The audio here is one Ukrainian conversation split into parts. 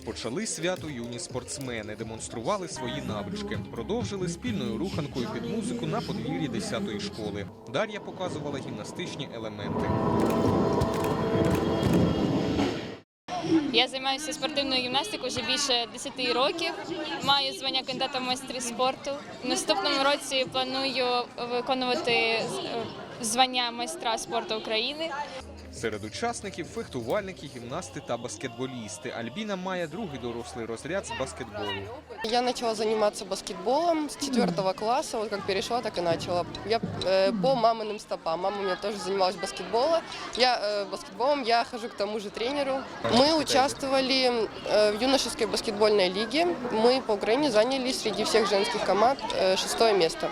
Почали свято юні спортсмени, демонстрували свої навички, продовжили спільною руханкою під музику на подвір'ї 10-ї школи. Дар'я показувала гімнастичні елементи. Я займаюся спортивною гімнастикою вже більше 10 років. Маю звання кандидата в майстри спорту. В наступному році планую виконувати е, звання майстра спорту України. Серед учасників фехтувальники, гімнасти та баскетболісти. Альбіна має другий дорослий розряд з баскетболу. Я начала заниматься баскетболом с четвертого класса. Вот как перешла, так и начала. Я э, по маминым стопам. Мама у меня тоже занималась баскетболом. Я э, баскетболом. Я хожу к тому же тренеру. Мы участвовали э, в юношеской баскетбольной лиге. Мы по Украине заняли среди всех женских команд э, шестое место.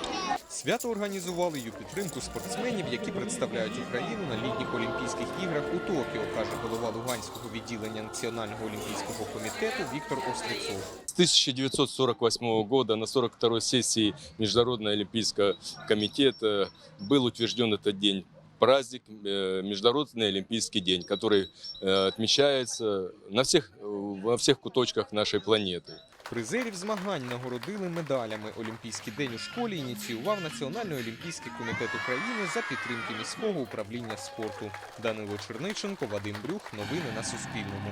Свято організували й у підтримку спортсменів, які представляють Україну на літніх Олімпійських іграх у Токіо, каже голова Луганського відділення Національного олімпійського комітету Віктор Острецов. С 1948 года на 42-й сессии Международного олимпийского комитета был утвержден этот день. Праздник, э, Международный олимпийский день, который э, отмечается на всех, э, во всех куточках нашей планеты. Призерів змагань нагородили медалями. Олімпійський день у школі ініціював Національний олімпійський комітет України за підтримки міського управління спорту. Данило Черниченко, Вадим Брюх. Новини на Суспільному.